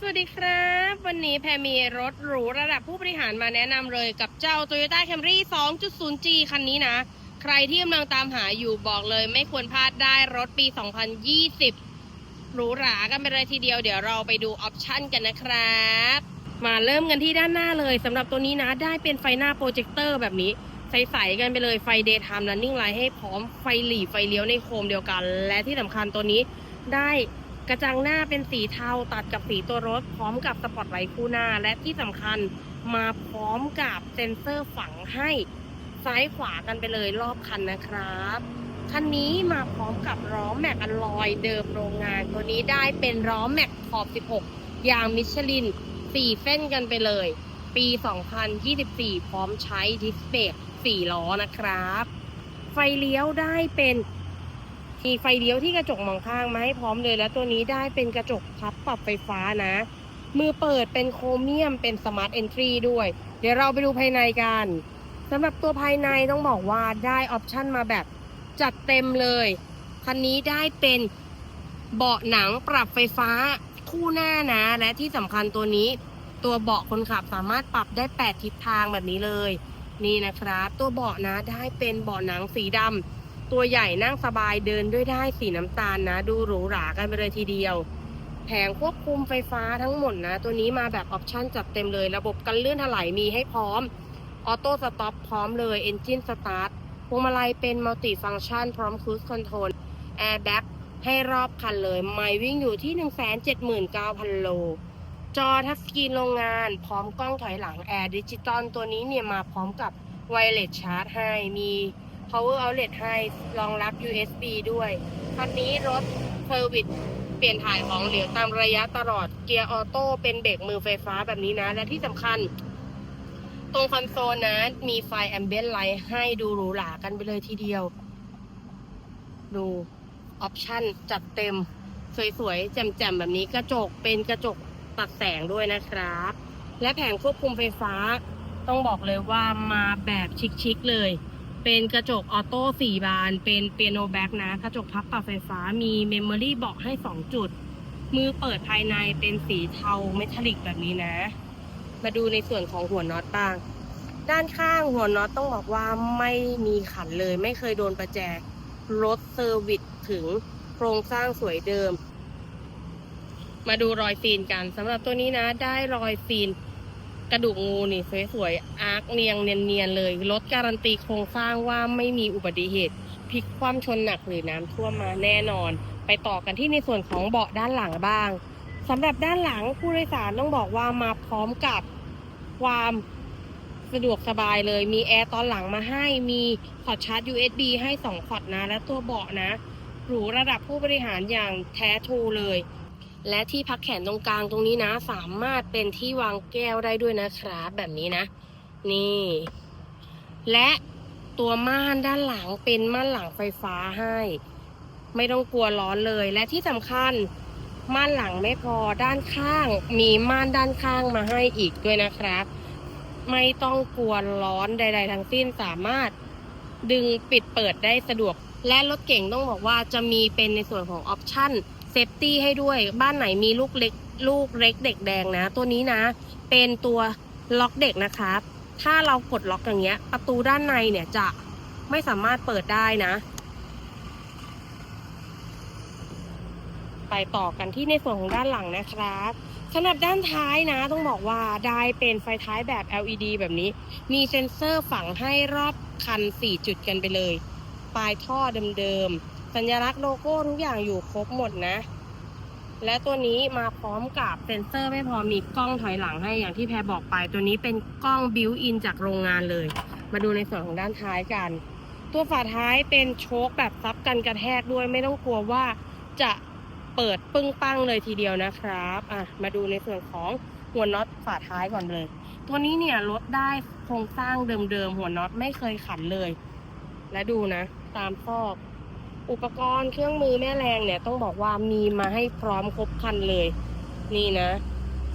สวัสดีครับ วันนี้แพรมีรถหรูระดับผู้บริหารมาแนะนำเลยกับเจ้า Toyota Camry 2.0G คันนี้นะ ใครที่กำลังตามหาอยู่บอกเลย ไม่ควรพลาดได้รถปี 2020 หรูหรากันไปเลยทีเดียว เดี๋ยวเราไปดูออปชั่นกันนะครับ มาเริ่มกันที่ด้านหน้าเลยสำหรับตัวนี้นะ ได้เป็นไฟหน้าโปรเจคเตอร์แบบนี้ ใสๆกันไปเลยไฟ daytime running light ให้พร้อมไฟหลีไฟเลี้ยวในโคมเดียวกัน และที่สำคัญตัวนี้ได้ กระจังหน้าเป็นสีเทาตัดกับสีตัวรถ พร้อมกับสปอตไลท์คู่หน้า และที่สำคัญมาพร้อมกับเซ็นเซอร์ฝังให้ซ้ายขวากันไปเลยรอบคันนะครับคันนี้มาพร้อมกับล้อแม็กอลลอยเดิมโรงงาน ตัวนี้ได้เป็นล้อแม็กขอบ 16 ยางมิชลิน 4 เส้นกันไปเลย ปี 2024 พร้อมใช้ดิสเบรก4ล้อนะครับ ไฟเลี้ยวได้เป็น มีไฟเลี้ยวที่กระจกมองข้างมาให้พร้อมเลย แล้วตัวนี้ได้เป็นกระจกพับปรับไฟฟ้านะ มือเปิดเป็นโครเมียมเป็นสมาร์ทเอนทรีด้วย เดี๋ยวเราไปดูภายในกันสำหรับตัวภายในต้องบอกว่าได้ออปชั่นมาแบบจัดเต็มเลย คันนี้ได้เป็นเบาะหนังปรับไฟฟ้าคู่หน้านะ และที่สำคัญตัวนี้ ตัวเบาะคนขับสามารถปรับได้ 8 ทิศทางแบบนี้เลย นี่นะครับ ตัวเบาะนะได้เป็นเบาะหนังสีดำ ตัวใหญ่นั่งสบายเดินด้วยได้สีน้ำตาลนะ ดูหรูหรากันไปเลยทีเดียว แผงควบคุมไฟฟ้าทั้งหมดนะ ตัวนี้มาแบบออปชั่นจัดเต็มเลย ระบบกันเลื่อนถลายมีให้พร้อม ออโต้สต็อปพร้อมเลยเอนจินสตาร์ทพวงมาลัยเป็นมัลติฟังชันพร้อมค u ู e คอนโทรลแอร์แบ็กให้รอบคันเลยไม่วิ่งอยู่ที่ 179,000 โล จอทัชสกรีนโรงงาน พร้อมกล้องถอยหลังแอร์ดิจิตอลตัวนี้เนี่ยมาพร้อมกับไวเลสชาร์จให้มี power outlet ให้รองรับ USB ด้วย คันนี้รถเซอร์วิสเปลี่ยนถ่ายของเหลวตามระยะตลอด เกียร์ออโต้เป็นเบรกมือไฟฟ้าแบบนี้นะ และที่สำคัญ ตรงคอนโซลนะ มีไฟแอมเบียนไลท์ให้ดูหรูหรากันไปเลยทีเดียว ดูออปชั่นจัดเต็ม สวยๆ แจ่มๆ แบบนี้กระจกเป็นกระจกตัดแสงด้วยนะครับ และแผงควบคุมไฟฟ้าต้องบอกเลยว่ามาแบบชิคๆเลย เป็นกระจกออโต้สี่บาน เป็นเปียโนแบ็กนะ กระจกพับปรับไฟฟ้ามีเมมโมรี่บอกให้ 2 จุด มือเปิดภายในเป็นสีเทาเมทัลลิกแบบนี้นะ มาดูในส่วนของหัวน็อตบ้าง ด้านข้างหัวน็อตต้องบอกว่าไม่มีขันเลย ไม่เคยโดนประแจรถเซอร์วิสถึงโครงสร้างสวยเดิม มาดูรอยฟีนกันสำหรับตัวนี้นะ ได้รอยฟีน กระดูกงูนี่สวยๆอาร์คเนียงเนียนๆเลยรถการันตีโครงสร้างว่าไม่มีอุบัติเหตุพลิกคว่ำชนหนักหรือน้ำท่วมมาแน่นอน ไปต่อกันที่ในส่วนของเบาะด้านหลังบ้างสำหรับด้านหลังผู้โดยสารต้องบอกว่ามาพร้อมกับความสะดวกสบายเลย มีแอร์ตอนหลังมาให้ มีพอร์ตชาร์จ USB ให้2พอร์ตนะ และตัวเบาะนะ หรูระดับผู้บริหารอย่างแท้ทรูเลย และที่พักแขนตรงกลางตรงนี้นะ สามารถเป็นที่วางแก้วได้ด้วยนะครับแบบนี้นะ นี่ และตัวม่านด้านหลังเป็นม่านหลังไฟฟ้าให้ ไม่ต้องกลัวร้อนเลย และที่สำคัญม่านหลังไม่พอด้านข้าง มีม่านด้านข้างมาให้อีกด้วยนะครับ ไม่ต้องกลัวร้อนใด ๆ ทั้งสิ้นสามารถดึงปิดเปิดได้สะดวก และรถเก่งต้องบอกว่าจะมีเป็นในส่วนของออปชั่น ฟตี้ให้ด้วย บ้านไหนมีลูกเล็กลูกเล็กเด็กแดงนะ ตัวนี้นะ เป็นตัวล็อกเด็กนะครับ ถ้าเรากดล็อกอย่างเงี้ย ประตูด้านในเนี่ยจะไม่สามารถเปิดได้นะ ไปต่อกันที่ในส่วนของด้านหลังนะครับสำหรับด้านท้ายนะ ต้องบอกว่าได้เป็นไฟท้ายแบบ LED แบบนี้ มีเซ็นเซอร์ฝังให้รอบคัน 4 จุดกันไปเลย ปลายท่อเดิมๆ สัญลักษณ์โลโก้ทุกอย่างอยู่ครบหมดนะ และตัวนี้มาพร้อมกับเซ็นเซอร์ไม่พอมีกล้องถอยหลังให้อย่างที่แพรบอกไป ตัวนี้เป็นกล้องบิวอินจากโรงงานเลย มาดูในส่วนของด้านท้ายกัน ตัวฝาท้ายเป็นโชคแบบซับกันกระแทกด้วยไม่ต้องกลัวว่าจะเปิดปึ้งปังเลยทีเดียวนะครับอะมาดูในส่วนของหัวน็อตฝาท้ายก่อนเลย ตัวนี้เนี่ยลดได้โครงสร้างเดิมๆหัวน็อตไม่เคยขันเลย และดูนะ ตามซอก อุปกรณ์เครื่องมือแม่แรงเนี่ยต้องบอกว่ามีมาให้พร้อมครบครันเลย นี่นะ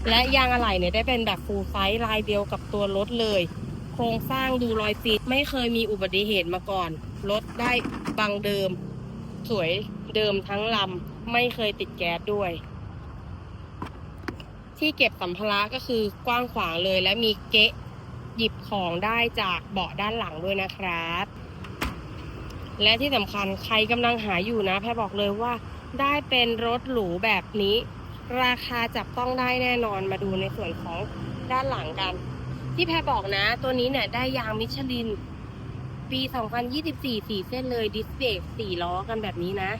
และยางอะไหล่เนี่ยได้เป็นแบบฟูลไซส์ลายเดียวกับตัวรถเลย โครงสร้างดูรอยซีดไม่เคยมีอุบัติเหตุมาก่อน รถได้บังเดิม สวยเดิมทั้งลำไม่เคยติดแก๊สด้วย ที่เก็บสัมภาระก็คือกว้างขวางเลย และมีเกะหยิบของได้จากเบาะด้านหลังด้วยนะครับ และที่สำคัญใครกำลังหาอยู่นะ แพรบอกเลยว่า ได้เป็นรถหรูแบบนี้ ราคาจับต้องได้แน่นอนมาดูในส่วนของด้านหลังกัน ที่แพรบอกนะ ตัวนี้เนี่ยได้ยางมิชลิน ปี 2024 สี่เส้นเลยดิสเบรกสี่ล้อกันแบบนี้นะ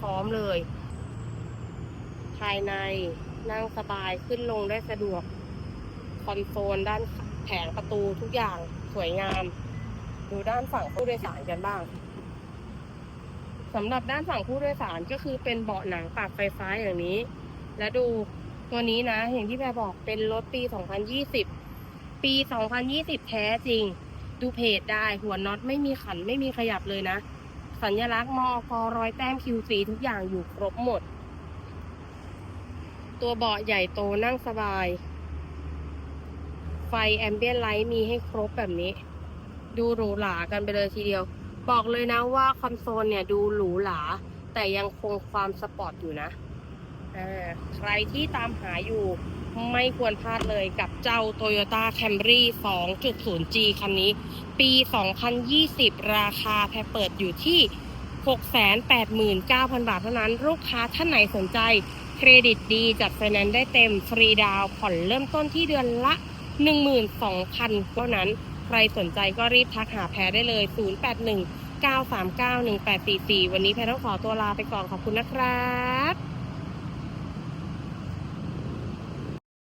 พร้อมๆเลย ภายในนั่งสบายขึ้นลงได้สะดวก คอนโซลด้านแผงประตูทุกอย่างสวยงาม ดูด้านฝั่งผู้โดยสารกันบ้างสำหรับด้านฝั่งผู้โดยสารก็คือเป็นเบาะหนังปรับไฟฟ้าอย่างนี้ และดูตัวนี้นะอย่างที่แพรบอกเป็นรถปี 2020 ปี 2020 แท้จริง ดูเพจได้หัวน็อตไม่มีขันไม่มีขยับเลยนะ สัญลักษณ์มอกรอยแต้ม QC ทุกอย่างอยู่ครบหมด ตัวเบาะใหญ่โตนั่งสบาย ไฟแอมเบียนไลท์มีให้ครบแบบนี้ ดูหรูหรากันไปเลยทีเดียว บอกเลยนะว่าคอนโซลเนี่ยดูหรูหราแต่ยังคงความสปอร์ตอยู่นะใครที่ตามหาอยู่ไม่ควรพลาดเลยกับเจ้า Toyota Camry 2.0G คันนี้ ปี 2020 ราคาแพรเปิดอยู่ที่ 689,000 บาทเท่านั้น ลูกค้าท่านไหนสนใจ เครดิตดีจัดไฟแนนซ์ได้เต็มฟรีดาวผ่อนเริ่มต้นที่เดือนละ 12,000เท่านั้น ใครสนใจก็รีบทักหาแพรได้เลย 081 939 1844 วันนี้แพรต้องขอตัวลาไปก่อนขอบคุณนะครับ